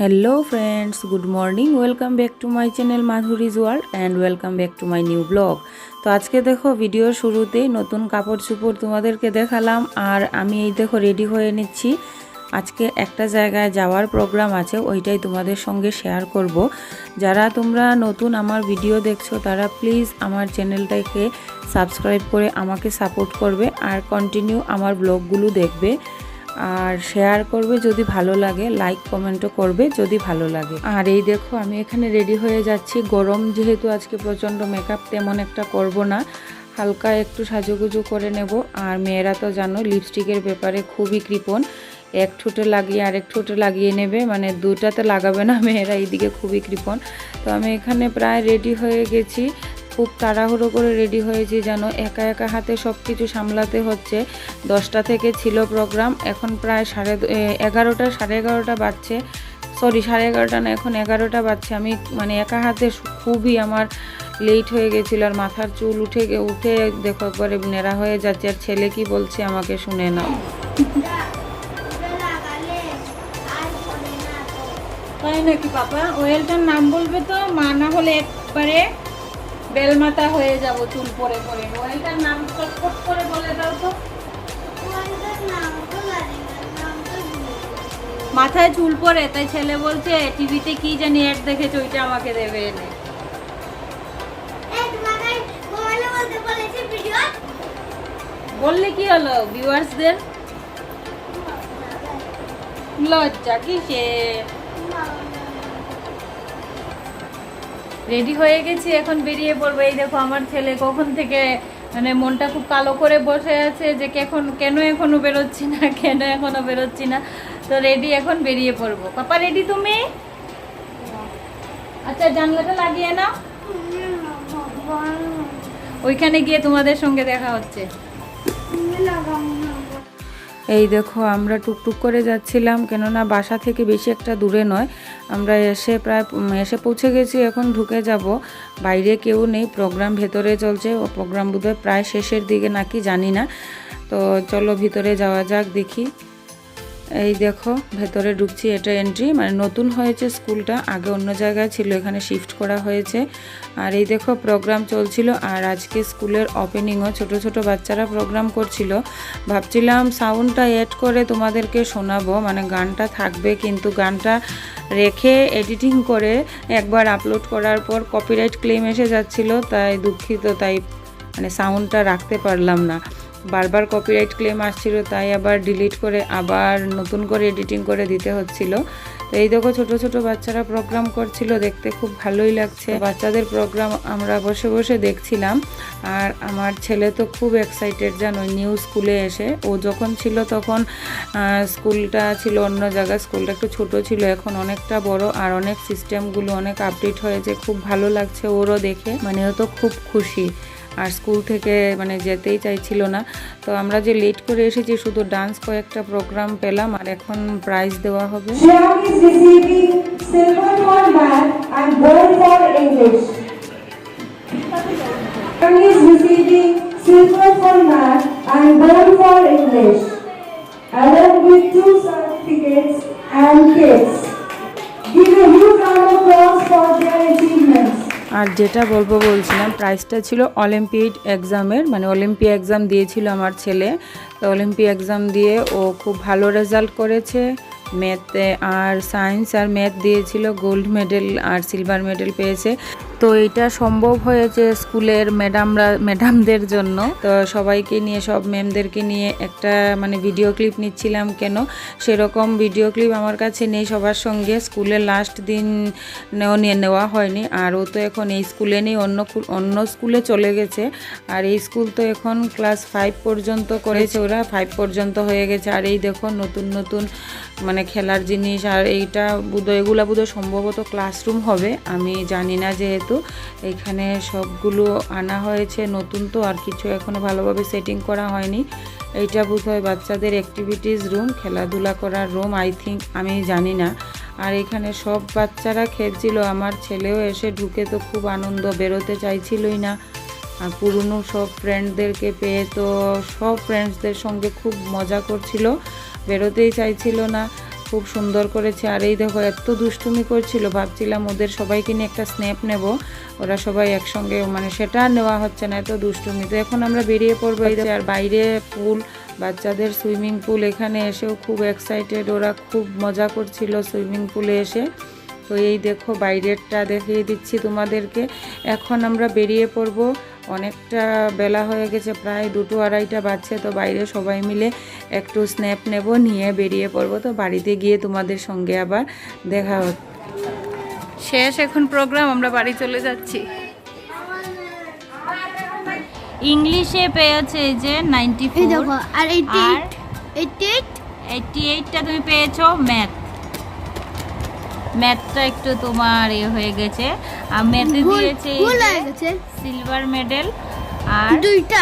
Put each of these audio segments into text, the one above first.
Hello friends good morning welcome back to my channel Madhuri's world and welcome back to my new blog তো আজকে দেখো ভিডিওর শুরুতেই নতুন কাপড় চুপড় তোমাদেরকে দেখালাম, আর আমি এই দেখো রেডি হয়ে নিচ্ছি। আজকে একটা জায়গায় যাওয়ার প্রোগ্রাম আছে, ওইটাই তোমাদের সঙ্গে শেয়ার করব। যারা তোমরা নতুন আমার ভিডিও দেখছ, তারা প্লিজ আমার চ্যানেলটাকে সাবস্ক্রাইব করে আমাকে সাপোর্ট করবে, আর কন্টিনিউ আমার ব্লগগুলো দেখবে। আর শেয়ার করবে যদি ভালো লাগে লাইক কমেন্টও করবে যদি ভালো লাগে। আর এই দেখো, আমি এখানে রেডি হয়ে যাচ্ছি। গরম যেহেতু আজকে প্রচণ্ড মেকআপ তেমন একটা করব না। হালকা একটু সাজুগুজু করে নেব। আর মেয়েরা তো জানো লিপস্টিকের ব্যাপারে খুবই কৃপণ। এক ঠোঁটে লাগিয়ে আরেক ঠোঁটে লাগিয়ে নেবে মানে দুটাতে লাগাবে না, মেয়েরা এইদিকে খুবই কৃপণ। তো আমি এখানে প্রায় রেডি হয়ে গেছি। খুব তাড়াহুড়ো করে রেডি হয়েছি যেন একা একা হাতে সব কিছু সামলাতে হচ্ছে। দশটা থেকে ছিল প্রোগ্রাম এখন প্রায় সাড়ে এগারোটা সাড়ে এগারোটা বাজছে। সরি সাড়ে এগারোটা না, এখন এগারোটা বাজছে। আমি মানে একা হাতে খুবই আমার লেট হয়ে গেছিল আর মাথার চুল উঠে উঠে দেখো একবারে নেড়া হয়ে যাচ্ছে। আর ছেলে কি বলছে আমাকে শুনে নাও। তাই নাকি পাপা ওয়েলটার নাম বলবে তো? মা না হলে একবারে বেলমাতা হয়ে যাব চুল পরে পরে। ওয়েলটার নাম চটপট করে বলে দাও তো। মাথায় চুল পরে, তাই ছেলে বলছে, টিভিতে কি জানি অ্যাড দেখেছে, ওইটা আমাকে দেবে এনে। বললে কি হলো ভিউয়ার্সদের লজ্জা কিসে রেডি হয়ে গেছি, এখন বেরিয়ে পড়ব। এই দেখো, আমার ছেলে কখন থেকে মানে মনটা খুব কালো করে বসে আছে যে কেখন, কেন এখনও বেরোচ্ছি না, কেন এখনও বেরোচ্ছি না। তো রেডি এখন বেরিয়ে পড়ব। পাপা রেডি তুমি? আচ্ছা জানলাটা লাগিয়ে নাও। ওইখানে গিয়ে তোমাদের সঙ্গে দেখা হচ্ছে। এই দেখো, আমরা টুকটুক করে যাচ্ছিলাম, কেননা বাসা থেকে বেশি একটা দূরে নয়। আমরা এসে প্রায় এসে পৌঁছে গেছি, এখন ঢুকে যাব। বাইরে কেউ নেই প্রোগ্রাম ভেতরে চলছে, ও প্রোগ্রাম বোধহয় প্রায় শেষের দিকে নাকি, জানি না। তো চলো, ভিতরে যাওয়া যাক, দেখি। এই দেখো, ভেতরে ঢুকছি, এটা এন্ট্রি মানে নতুন হয়েছে স্কুলটা, আগে অন্য জায়গায় ছিল, এখানে শিফট করা হয়েছে। আর এই দেখো প্রোগ্রাম চলছিল, আর আজকে স্কুলের ওপেনিংও ছোট ছোট বাচ্চারা প্রোগ্রাম করছিল। ভাবছিলাম সাউন্ডটা অ্যাড করে তোমাদেরকে শোনাবো মানে গানটা থাকবে, কিন্তু গানটা রেখে এডিটিং করে একবার আপলোড করার পর কপিরাইট ক্লেম এসে যাচ্ছিল, তাই দুঃখিত, তাই মানে সাউন্ডটা রাখতে পারলাম না। বারবার কপিরাইট ক্লেম আসছিল, তাই আবার ডিলিট করে আবার নতুন করে এডিটিং করে দিতে হচ্ছিল। তো এই দেখো ছোট ছোট বাচ্চারা প্রোগ্রাম করছিল, দেখতে খুব ভালোই লাগছে। বাচ্চাদের প্রোগ্রাম আমরা বসে বসে দেখছিলাম, আর আমার ছেলে তো খুব এক্সাইটেড জানো নিউ স্কুলে এসে। ও যখন ছিল তখন স্কুলটা ছিল অন্য জায়গায় স্কুলটা একটু ছোট ছিল, এখন অনেকটা বড়, আর অনেক সিস্টেমগুলো অনেক আপডেট হয়েছে, খুব ভালো লাগছে ওরও দেখে। মানে ও তো খুব খুশি। আর স্কুল থেকে মানে যেতেই চাইছিল না। তো আমরা যে লেট করে এসেছি, শুধু ডান্স কয়েকটা প্রোগ্রাম পেলাম আর এখন প্রাইজ দেওয়া হবে। আর যেটা বলব বলছিলাম প্রাইসটা ছিল অলিম্পিয়েড এক্সামের মানে অলিম্পিয়া এক্সাম দিয়েছিল আমার ছেলে। তো অলিম্পিয়া এক্সাম দিয়ে ও খুব ভালো রেজাল্ট করেছে। ম্যাথে আর সায়েন্স আর ম্যাথ দিয়েছিল গোল্ড মেডেল আর সিলভার মেডেল পেয়েছে। তো এটা সম্ভব হয়েছে স্কুলের ম্যাডামরা, ম্যাডামদের জন্য। তো সবাইকে নিয়ে, সব ম্যামদেরকে নিয়ে একটা মানে ভিডিও ক্লিপ নিচ্ছিলাম কেন? সেরকম ভিডিও ক্লিপ আমার কাছে নেই সবার সঙ্গে। স্কুলের লাস্ট দিন নিয়ে নেওয়া হয়নি। আর ও তো এখন এই স্কুলে নেই, অন্য অন্য স্কুলে চলে গেছে। আর এই স্কুল তো এখন ক্লাস ফাইভ পর্যন্ত করেছে ওরা ফাইভ পর্যন্ত হয়ে গেছে। আর এই দেখো নতুন নতুন মানে খেলার জিনিস। আর এইটা বুধ, এগুলা বোধ সম্ভবত ক্লাসরুম হবে। আমি জানি না যেহেতু এখানে সবগুলো আনা হয়েছে, নতুন তো আর কিছু এখনও ভালোভাবে সেটিং করা হয়নি। এইটা বোধহয় বাচ্চাদের অ্যাক্টিভিটিস রুম খেলাধুলা করার রুম আই থিঙ্ক আমি জানি না। আর এখানে সব বাচ্চারা খেলছিল, আমার ছেলেও এসে ঢুকে তো খুব আনন্দ, বেরোতে চাইছিলই না। আর পুরনো সব ফ্রেন্ডদেরকে পেয়ে তো সব ফ্রেন্ডসদের সঙ্গে খুব মজা করছিল, বেরোতেই চাইছিল না। খুব সুন্দর করেছে। আর এই দেখো, এত দুষ্টুমি করছিল। ভাবছিলাম ওদের সবাইকে নিয়ে একটা স্ন্যাপ নেব। ওরা সবাই একসঙ্গে মানে সেটা নেওয়া হচ্ছে না, এত দুষ্টুমি। তো এখন আমরা বেরিয়ে পড়ব আর বাইরে পুল, বাচ্চাদের সুইমিং পুল, এখানে এসেও খুব এক্সাইটেড ওরা খুব মজা করছিল সুইমিং পুলে এসে। তো এই দেখো, বাইরেরটা দেখিয়ে দিচ্ছি তোমাদেরকে। এখন আমরা বেরিয়ে পড়ব অনেকটা বেলা হয়ে গেছে প্রায় দুটো আড়াইটা বাজছে তো বাইরে সবাই মিলে একটু স্ন্যাপ নেব নিয়ে বেরিয়ে পড়ব। তো বাড়িতে গিয়ে তোমাদের সঙ্গে আবার দেখা হচ্ছে শেষ এখন প্রোগ্রাম আমরা বাড়ি চলে যাচ্ছি। ইংলিশে পেয়েছে এই যে নাইনটি আর এইটি আর এইটি এইট এইটটি এইটটা তুমি পেয়েছ ম্যাথ ম্যাথটা একটু তোমার এ হয়ে গেছে। আর ম্যাথে দিয়েছে হয়ে সিলভার মেডেল আর দুইটা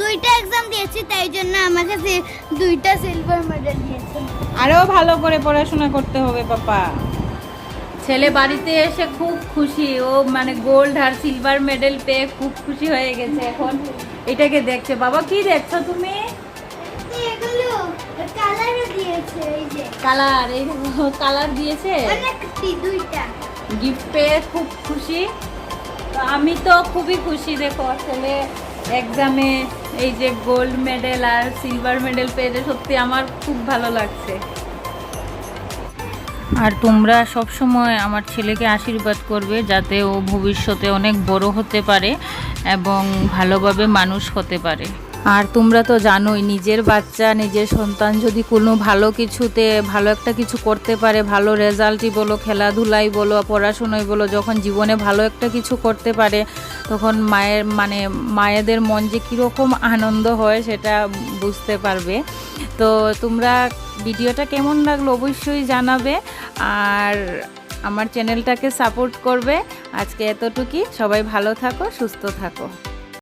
দুইটা এক্সাম দিয়েছি তাই জন্য আমার কাছে দুইটা সিলভার মেডেল দিয়েছে। আরও ভালো করে পড়াশোনা করতে হবে পাপা। ছেলে বাড়িতে এসে খুব খুশি। ও মানে গোল্ড আর সিলভার মেডেল পেয়ে খুব খুশি হয়ে গেছে এখন। এটাকে দেখছে। বাবা কি দেখছ তুমি? কালারও দিয়েছে এই যে। কালার এই কালার দিয়েছে। দুইটা। গিফট পেয়ে খুব খুশি। আমি তো খুবই খুশি দেখো ছেলে এক্সামে এই যে গোল্ড মেডেল আর সিলভার মেডেল পেয়ে সত্যি আমার খুব ভালো লাগছে। আর তোমরা সব সময় আমার ছেলেকে আশীর্বাদ করবে যাতে ও ভবিষ্যতে অনেক বড় হতে পারে এবং ভালোভাবে মানুষ হতে পারে। আর তোমরা তো জানোই, নিজের বাচ্চা, নিজের সন্তান যদি কোনো ভালো কিছুতে, ভালো একটা কিছু করতে পারে, ভালো রেজাল্টই বলো, খেলাধুলাই বলো পড়াশোনায় বলো, যখন জীবনে ভালো একটা কিছু করতে পারে, তখন মায়ের মানে মায়েদের মন যে কীরকম আনন্দ হয় সেটা বুঝতে পারবে। তো তোমরা ভিডিওটা কেমন লাগল অবশ্যই জানাবে আর আমার চ্যানেলটাকে সাপোর্ট করবে। আজকে এতটুকুই, সবাই ভালো থাকো, সুস্থ থাকো।